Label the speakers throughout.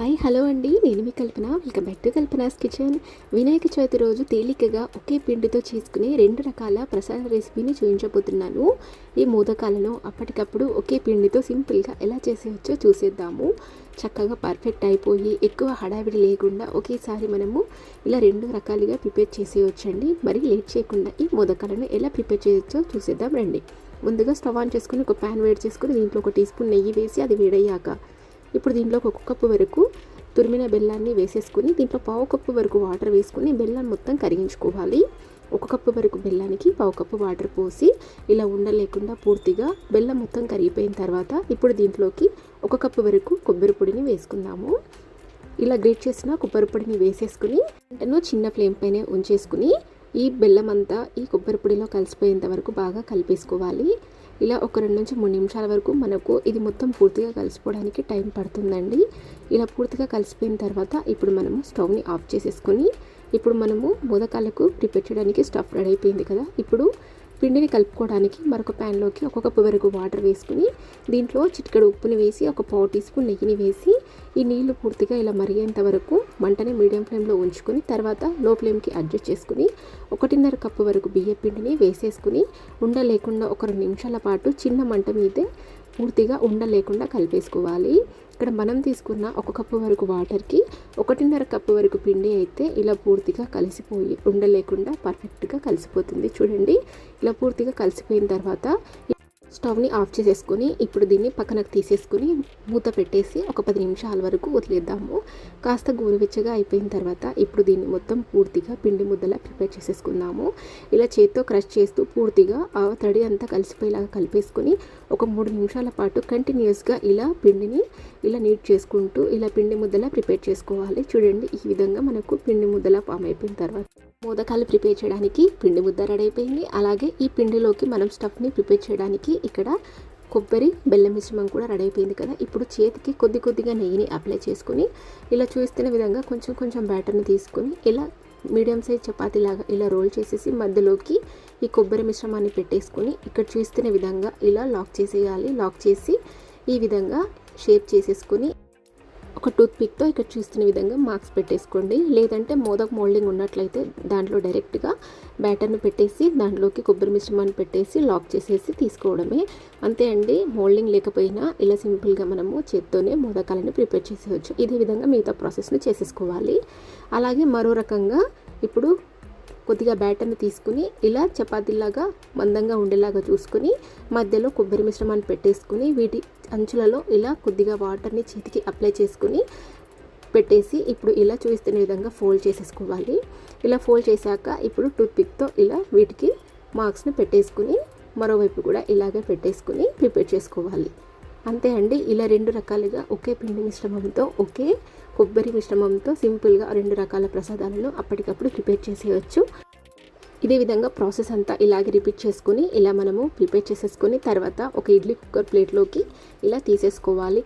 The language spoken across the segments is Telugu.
Speaker 1: హాయ్ హలో అండి. నేను మీ Kalpana. Welcome back to Kalpana's kitchen. Vinayaka Chavithi రోజు తేలికగా ఒకే పిండితో చేసుకునే రెండు రకాల ప్రసాద రెసిపీని చూపించబోతున్నాను. ఈ మోదకాలను అప్పటికప్పుడు ఒకే పిండితో సింపుల్గా ఎలా చేసేయచ్చో చూసేద్దాము. చక్కగా పర్ఫెక్ట్ అయిపోయి ఎక్కువ హడావిడి లేకుండా ఒకేసారి మనము ఇలా రెండు రకాలుగా ప్రిపేర్ చేసేయచ్చండి. మరి లేట్ చేయకుండా ఈ మోదకాలను ఎలా ప్రిపేర్ చేయొచ్చో చూసేద్దాం రండి. ముందుగా స్టవ్ ఆన్ చేసుకుని ఒక ప్యాన్ వేడి చేసుకుని దీంట్లో ఒక టీ స్పూన్ నెయ్యి వేసి అది వేడయ్యాక ఇప్పుడు దీంట్లో ఒక కప్పు వరకు తురిమిన బెల్లాన్ని వేసేసుకుని దీంట్లో పావు కప్పు వరకు వాటర్ వేసుకుని బెల్లం మొత్తం కరిగించుకోవాలి. ఒక కప్పు వరకు బెల్లానికి పావు కప్పు వాటర్ పోసి ఇలా ఉండలేకుండా పూర్తిగా బెల్లం మొత్తం కరిగిపోయిన తర్వాత ఇప్పుడు దీంట్లోకి ఒక కప్పు వరకు కొబ్బరి పొడిని వేసుకుందాము. ఇలా గ్రేట్ చేసిన కొబ్బరి పొడిని వేసేసుకుని వెంటనే చిన్న ఫ్లేమ్ పైన ఉంచేసుకుని ఈ బెల్లం అంతా ఈ కొబ్బరి పొడిలో కలిసిపోయేంత వరకు బాగా కలిపేసుకోవాలి. ఇలా ఒక రెండు నుంచి మూడు నిమిషాల వరకు మనకు ఇది మొత్తం పూర్తిగా కలిసిపోవడానికి టైం పడుతుందండి. ఇలా పూర్తిగా కలిసిపోయిన తర్వాత ఇప్పుడు మనము స్టవ్ని ఆఫ్ చేసేసుకొని ఇప్పుడు మనము మోదకాలకు ప్రిపేర్ చేయడానికి స్టఫ్ రెడీ అయిపోయింది కదా. ఇప్పుడు పిండిని కలుపుకోవడానికి మరొక ప్యాన్లోకి ఒక కప్పు వరకు వాటర్ వేసుకుని దీంట్లో చిటికెడు ఉప్పుని వేసి ఒక పావు టీ స్పూన్ నెయ్యిని వేసి ఈ నీళ్ళు పూర్తిగా ఇలా మరిగేంత వరకు మంటని మీడియం ఫ్లేమ్లో ఉంచుకొని తర్వాత లో ఫ్లేమ్కి అడ్జస్ట్ చేసుకుని ఒకటిన్నర కప్పు వరకు బియ్య పిండిని వేసేసుకుని ఉండ లేకుండా ఒక రెండు నిమిషాల పాటు చిన్న మంట మీదే పూర్తిగా ఉండ లేకుండా కలిపేసుకోవాలి. ఇక్కడ మనం తీసుకున్న ఒక కప్పు వరకు వాటర్కి ఒకటిన్నర కప్పు వరకు పిండి అయితే ఇలా పూర్తిగా కలిసిపోయి ఉండలేకుండా పర్ఫెక్ట్గా కలిసిపోతుంది. చూడండి ఇలా పూర్తిగా కలిసిపోయిన తర్వాత స్టవ్ని ఆఫ్ చేసేసుకొని ఇప్పుడు దీన్ని పక్కనకు తీసేసుకొని మూత పెట్టేసి ఒక పది నిమిషాల వరకు వదిలేద్దాము. కాస్త గోరువెచ్చగా అయిపోయిన తర్వాత ఇప్పుడు దీన్ని మొత్తం పూర్తిగా పిండి ముద్దలా ప్రిపేర్ చేసేసుకుందాము. ఇలా చేత్తో క్రష్ చేస్తూ పూర్తిగా ఆ తడి అంతా కలిసిపోయేలాగా కలిపేసుకొని ఒక మూడు నిమిషాల పాటు కంటిన్యూస్గా ఇలా పిండిని ఇలా నీట్ చేసుకుంటూ ఇలా పిండి ముద్దలా ప్రిపేర్ చేసుకోవాలి. చూడండి ఈ విధంగా మనకు పిండి ముద్దలా ఫామ్ అయిపోయిన తర్వాత మోదకాలు ప్రిపేర్ చేయడానికి పిండి ముద్ద రెడీ అయిపోయింది. అలాగే ఈ పిండిలోకి మనం స్టఫ్ని ప్రిపేర్ చేయడానికి ఇక్కడ కొబ్బరి బెల్లం మిశ్రమం కూడా రెడీ అయిపోయింది కదా. ఇప్పుడు చేతికి కొద్ది కొద్దిగా నెయ్యిని అప్లై చేసుకుని ఇలా చూస్తున్న విధంగా కొంచెం కొంచెం బ్యాటర్ని తీసుకొని ఇలా మీడియం సైజ్ చపాతీలాగా ఇలా రోల్ చేసేసి మధ్యలోకి ఈ కొబ్బరి మిశ్రమాన్ని పెట్టేసుకొని ఇక్కడ చూస్తున్న విధంగా ఇలా లాక్ చేసేయాలి. లాక్ చేసి ఈ విధంగా షేప్ చేసేసుకొని ఒక టూత్ పిక్తో ఇక్కడ చూస్తున్న విధంగా మార్క్స్ పెట్టేసుకోండి. లేదంటే మోదక్ మోల్డింగ్ ఉన్నట్లయితే దాంట్లో డైరెక్ట్గా బ్యాటర్ను పెట్టేసి దాంట్లోకి కొబ్బరి మిశ్రమాన్ని పెట్టేసి లాక్ చేసేసి తీసుకోవడమే. అంతే అండి మోల్డింగ్ లేకపోయినా ఇలా సింపుల్గా మనము చేత్తోనే మోదకాలను ప్రిపేర్ చేసేవచ్చు ఇదే విధంగా మిగతా ప్రాసెస్ని చేసేసుకోవాలి. అలాగే మరో రకంగా ఇప్పుడు కొద్దిగా బ్యాటర్ని తీసుకుని ఇలా చపాతీలాగా మందంగా ఉండేలాగా చూసుకుని మధ్యలో కొబ్బరి మిశ్రమాన్ని పెట్టేసుకుని వీటి అంచులలో ఇలా కొద్దిగా వాటర్ని చేతికి అప్లై చేసుకుని పెట్టేసి ఇప్పుడు ఇలా చూస్తున్న విధంగా ఫోల్డ్ చేసేసుకోవాలి. ఇలా ఫోల్డ్ చేశాక ఇప్పుడు టూత్పిక్తో ఇలా వీటికి మార్క్స్ని పెట్టేసుకుని మరోవైపు కూడా ఇలాగే పెట్టేసుకుని ప్రిపేర్ చేసుకోవాలి. అంతే అండి. ఇలా రెండు రకాలుగా ఒకే పిండి మిశ్రమంతో ఒకే కొబ్బరి మిశ్రమంతో సింపుల్గా రెండు రకాల ప్రసాదాలను అప్పటికప్పుడు ప్రిపేర్ చేసేయచ్చు. ఇదే విధంగా ప్రాసెస్ అంతా ఇలాగే రిపీట్ చేసుకొని ఇలా మనము ప్రిపేర్ చేసేసుకొని తర్వాత ఒక ఇడ్లీ కుక్కర్ ప్లేట్లోకి ఇలా తీసేసుకోవాలి.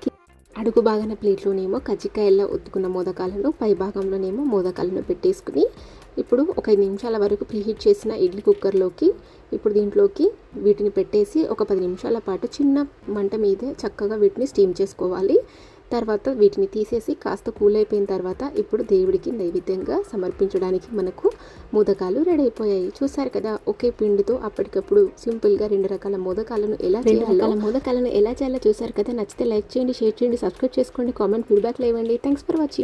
Speaker 1: అడుగు భాగన ప్లేట్లోనేమో కజ్జికాయల్లో ఒత్తుకున్న మోదకాలను పై భాగంలోనేమో మోదకాలను పెట్టేసుకుని ఇప్పుడు ఒక ఐదు నిమిషాల వరకు ప్రీహీట్ చేసిన ఇడ్లీ కుక్కర్లోకి ఇప్పుడు దీంట్లోకి వీటిని పెట్టేసి ఒక పది నిమిషాల పాటు చిన్న మంట మీదే చక్కగా వీటిని స్టీమ్ చేసుకోవాలి. తర్వాత వీటిని తీసేసి కాస్త కూల్ అయిపోయిన తర్వాత ఇప్పుడు దేవుడికి నైవేద్యంగా సమర్పించడానికి మనకు మోదకాలు రెడీ అయిపోయాయి. చూసారు కదా ఒకే పిండితో అప్పటికప్పుడు సింపుల్గా రెండు రకాల మోదకాలను ఎలా చేయాలో. మోదకాలను ఎలా చేయాలో చూసారు కదా. నచ్చితే లైక్ చేయండి షేర్ చేయండి సబ్స్క్రైబ్ చేసుకోండి కామెంట్ ఫీడ్బ్యాక్ లేవండి. Thanks for watching